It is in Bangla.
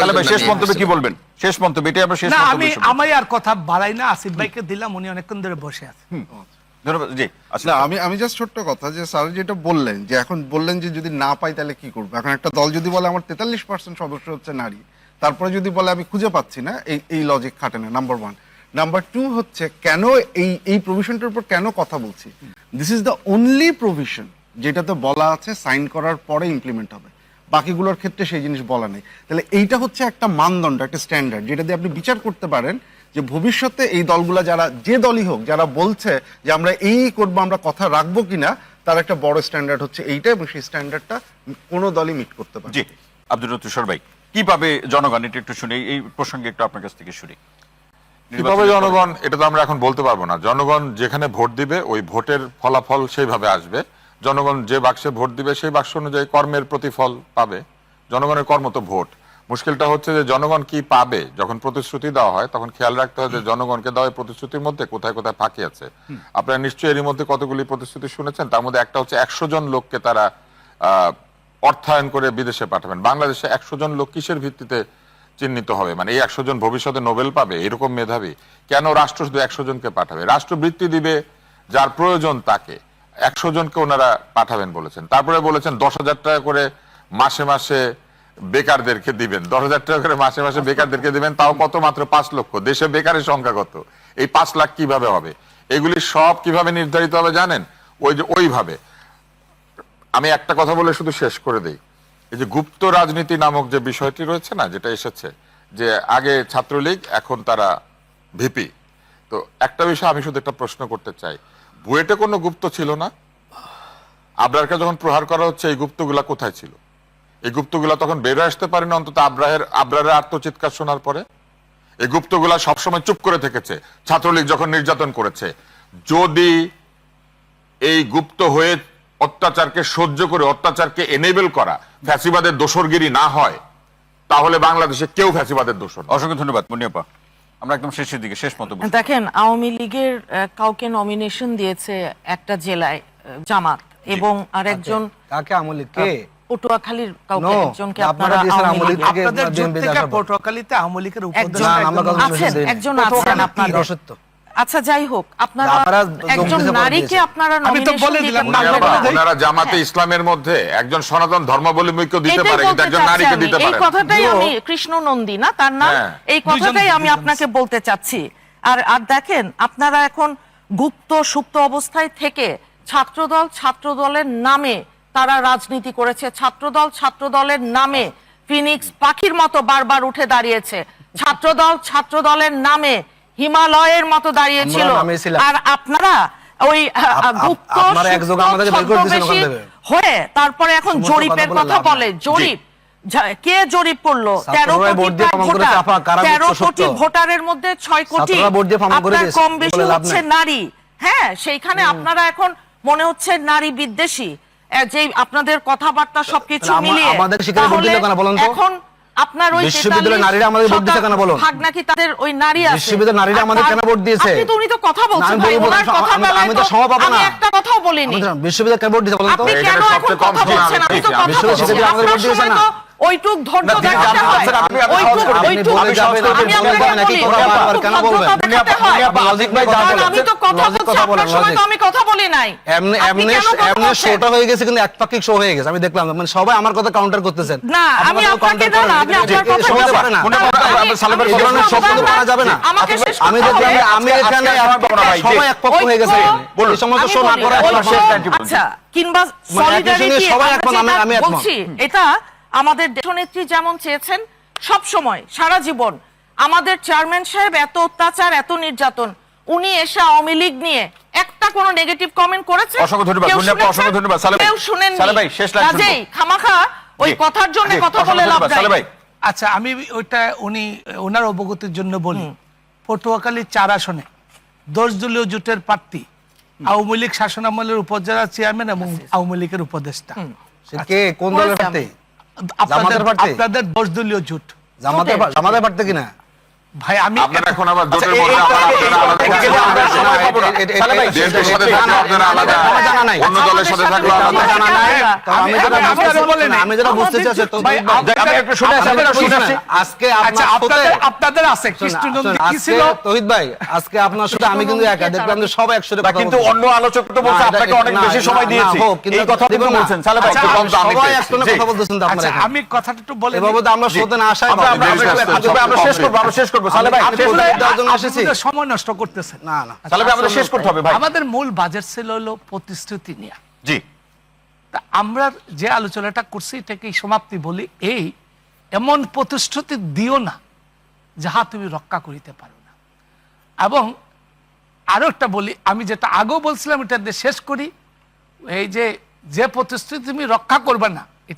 তাহলে ভাই শেষ মন্তব্যে কি বলবেন? শেষ মন্তব্য এটাই আমরা শেষ না আমি আমি আর কথা বাড়াই না আসিফ ভাইকে দিলাম উনি অনেকক্ষণ ধরে বসে আছে। ধন্যবাদ জি আচ্ছা আমি আমি জাস্ট ছোট্ট কথা যে স্যার যেটা বললেন যে এখন বললেন যে যদি না পাই তাহলে কি করব? এখন একটা দল যদি বলে আমার তেতাল্লিশ পার্সেন্ট সদস্য হচ্ছে নারী তারপরে যদি বলে আমি খুঁজে পাচ্ছি না এই এই লজিক খাটে না নাম্বার ওয়ান নাম্বার টু হচ্ছে কেন এই এই প্রভিশনটার উপর কেন কথা বলছি? This is the only provision যেটাতে বলা আছে সাইন করার পরে ইমপ্লিমেন্ট হবে। বাকিগুলোর ক্ষেত্রে সেই জিনিস বলা নেই। তাহলে এইটা হচ্ছে একটা মানদণ্ড একটা স্ট্যান্ডার্ড যেটা দিয়ে আপনি বিচার করতে পারেন যে ভবিষ্যতে এই দলগুলা যারা যে দলই হোক যারা বলছে যে আমরা এই করব আমরা কথা রাখব কিনা তার একটা বড় স্ট্যান্ডার্ড হচ্ছে এইটা এবং সেই স্ট্যান্ডার্ডটা কোনো দলই মিট করতে পারে জি আব্দুল তুষার ভাই কি পাবে জনগণ? এটা একটু শুনি এই প্রসঙ্গে একটু আপনার কাছ থেকে শুনি। কীভাবে জনগণ? এটা তো আমরা এখন বলতে পারব না। জনগণ যেখানে ভোট দিবে ওই ভোটের ফলাফল সেইভাবে আসবে। জনগণ যে বাক্সে ভোট দিবে সেই বাক্স অনুযায়ী কর্মের প্রতিফল পাবে। জনগণের কর্ম তো ভোট। মুশকিলটা হচ্ছে যে জনগণ কি পাবে? যখন প্রতিশ্রুতি দেওয়া হয় তখন খেয়াল রাখতে হয় যে জনগণকে দেওয়া প্রতিশ্রুতির মধ্যে কোথায় কোথায় ফাঁকি আছে। আপনারা নিশ্চয়ই এরই মধ্যে কতগুলি প্রতিশ্রুতি শুনেছেন? তার মধ্যে একটা হচ্ছে একশো জন লোককে তারা আহ, অর্থায়ন করে বিদেশে পাঠাবেন। বাংলাদেশে একশো জন লোক কিসের ভিত্তিতে চিহ্নিত হবে? মানে এই একশো জন ভবিষ্যতে নোবেল পাবে? এরকম মেধাবী। কেন রাষ্ট্র শুধু একশো জনকে পাঠাবে? রাষ্ট্র বৃত্তি দিবে যার প্রয়োজন তাকে। একশো জনকে ওনারা পাঠাবেন বলেছেন। তারপরে বলেছেন দশ হাজার টাকা করে মাসে মাসে বেকারদেরকে দিবেন। দশ হাজার টাকা করে মাসে মাসে বেকারদেরকে দিবেন, তাও কত মাত্র পাঁচ লক্ষ? দেশে বেকারের সংখ্যা কত? এই পাঁচ লাখ কীভাবে হবে? এগুলি সব কীভাবে নির্ধারিত হবে জানেন? ওই যে ওইভাবে। আমি একটা কথা বলে শুধু শেষ করে দিই। এই যে গুপ্ত রাজনীতি নামক যে বিষয়টি রয়েছে না, যেটা এসেছে, যে আগে ছাত্রলীগ, এখন তারা ভিপি। তো একটা বিষয় আমি শুধু একটা প্রশ্ন করতে চাই। বুয়েটে কোনো গুপ্ত ছিল না? আবরারকে যখন প্রহার করা হচ্ছে, এই গুপ্তগুলা কোথায় ছিল? এই গুপ্তগুলা তখন বের আসতে পারে না অন্তত আব্রাহের আবরারের আত্মচিৎকার শোনার পরে? এই গুপ্তগুলা সবসময় চুপ করে থেকেছে, ছাত্রলীগ যখন নির্যাতন করেছে। যদি এই গুপ্ত হয়ে অত্যাচারকে সহ্য করে, অত্যাচারকে এনেবেল করা ফ্যাসিবাদের দোসরগিরি না হয়, তাহলে বাংলাদেশে কেউ ফ্যাসিবাদের দোষর অসংখ্য ধন্যবাদ, মুনিয়াপা। আমরা একদম শেষের দিকে শেষ মতো দেখেন আওয়ামী লীগের কাউকে নমিনেশন দিয়েছে একটা জেলায় জামাত এবং আরেকজন কাকে আমলি কে পটুয়াখালীর কাউকে একজনকে আপনারা আপনারা আওয়ামী আওয়ামী লীগ। আপনাদের আপনার পর। পটুয়াখালীতে আওয়ামী লীগের উপদেষ্টা আছেন একজন আছেন কি? আচ্ছা যাই হোক আপনারা আপনারা একজন নারীকে আপনারা আমি তো বলে দিলাম। ওনারা জামাতে ইসলামের মধ্যে একজন সনাতন ধর্মাবলম্বীকে দিতে পারে কিন্তু একজন নারীকে দিতে পারে না। কথাটাই আমি কৃষ্ণ নন্দী না তার নাম হ্যাঁ। এই কথাটাই আমি আপনাকে বলতে চাচ্ছি। আর আর দেখেন আপনারা এখন গুপ্ত সুপ্ত অবস্থায় থেকে ছাত্রদল ছাত্রদলের নামে তারা রাজনীতি করেছে। ছাত্রদল ছাত্রদলের নামে ফিনিক্স পাখির মতো বারবার উঠে দাঁড়িয়েছে। ছাত্রদল ছাত্রদলের নামে হিমালয়ের মতো দাঁড়িয়েছিল। আমরা নামিয়েছিলাম। আর আপনারা ওই গুপ্ত। হয়ে তারপরে এখন জরিপের কথা বলে। জরিপ। কে জরিপ করল? তেরো কোটি তেরো কোটি ভোটারের মধ্যে ছয় কোটি আপনার কম বেশি হচ্ছে নারী। হ্যাঁ সেইখানে আপনারা এখন মনে হচ্ছে নারী বিদ্বেষী। যে আপনাদের কথাবার্তা সবকিছু মিলিয়ে? এখন আপনার ওই বিশ্ববিদ্যালয়ের নারীরা আমাদের ভোট দিতে কেন বলুন? ভাগ নাকি তাদের ওই নারী আছে বিশ্ববিদ্যালয়ের নারীরা আমাদের কেন ভোট দিয়েছে? আপনি তো উনি তো কথা বলছেন আমি ভাই ওনার কথা বলা আমি তো সময় পাবো আমি না। একটা কথাও বলিনি বিশ্ববিদ্যালয় কেন ভোট দিতে বলেন তো আপনি কেন এখন কথা বলছেন আমি আমি তো কথা বিশ্ববিদ্যালয় বলছি আমাদের ভোট দিয়েছে না। ওইটুক ধৈর্য দেখাতে হয় আপনি- আপনি- আপনি ওইটুক আপনি ওইটুক আমি আপনাকে বলি, কেন বলবেন? আপনি তো কথা বলছি আপনার সময় তো আমি কথা বলি নাই এমনি এমনি এমনি শোটা হয়ে গেছে কিন্তু একপাক্ষিক শো হয়ে গেছে আমি দেখলাম মানে সবাই আমার কথা কাউন্টার করতেছেন না, আমি আপনাকে না, এটা- আপনার কথা হতে বলছি। পারে না। আপনি সালেমের কিছু করব করা যাবে না। আমাকে শেষ আমি দেখলাম আমি এখানে সময় সবাই একপক্ষ হয়ে গেছে। এই সমস্ত আমি শো না করা। আচ্ছা কিংবা মানে একমত, আমি- আমি একমত। বলছি এটা আমাদের দেশনেত্রী যেমন চেয়েছেন সব সময় সারা জীবন। আমাদের চেয়ারম্যান সাহেব এত অত্যাচার এত নির্যাতন উনি এসে আওয়ামী লীগ নিয়ে একটা কোনো নেগেটিভ কমেন্ট করেছে? অসংখ্য ধন্যবাদ, কেউ ধন্যবাদ। সালে ভাই, কেউ শুনেননি? সালে ভাই, শেষ লাইন শুনব। কাজেই খামাখা ওই কথার জন্য কথা বলে লাভ ধন্যবাদ, সালে ভাই। নাই আচ্ছা আমি ওইটা উনি ওনার অবগতির জন্য বলি। পটুয়াখালী চার আসনে দশ দলীয় জোটের প্রার্থী আওয়ামী লীগ শাসনামলের উপজেলা চেয়ারম্যান এবং আওয়ামী লীগের উপদেষ্টা। কে? কোন দলের প্রার্থী? আপনাদের দশ দলীয় জোট। জামাতের জোটের। জামাতের প্রার্থী কিনা? ভাই আমি আপনারা এখন আবার আচ্ছা, জোটের মধ্যে আলাদা জানা নাই। অন্য দলের সাথে থাকলেও আলাদা। জানা নাই আমি যেটা বুঝতে চাচ্ছি- আমি যেটা বুঝতে চাচ্ছি তো ভাই, তৌহিদ ভাই, আমি একটু শুনে আসি, আমি একটু শুনে আসি। আজকে আচ্ছা আপনাদের আছে শোনেন, কৃষ্ণনন্দী কি ছিল? তৌহিদ ভাই আজকে আপনার সাথে আমি কিন্তু একা দেখলাম যে সবাই একসাথে কথা কিন্তু অন্য আলোচক তো বলছে আপনাকে অনেক বেশি সময় দিয়েছি। কিন্তু এই কথা দেখুন কিন্তু বলছেন সালে ভাই আচ্ছা, একটু কম তো আমি সবাই একসাথে কথা বলতেছেন তো আচ্ছা আপনারা আমি কথাটা একটু বলে এভাবে আমরা শ্রোতে না আসাই আমরা শেষ করব আমরা শেষ করব সালে ভাই সময় নষ্ট করতেছেন। না না। সালে ভাই আমাদের শেষ করতে হবে ভাই। আমাদের মূল বাজেট ছিল হলো প্রতিশ্রুতি নিয়ে। জি। তা আমরা যে আলোচনাটা করছি এটাকে সমাপ্তি বলি এই এমন প্রতিশ্রুতি দিও না যাহা তুমি রক্ষা করিতে পারো না। এবং আরও একটা বলি আমি যেটা আগেও বলছিলাম এটা দিয়ে শেষ করি এই যে যে প্রতিশ্রুতি তুমি রক্ষা করবে না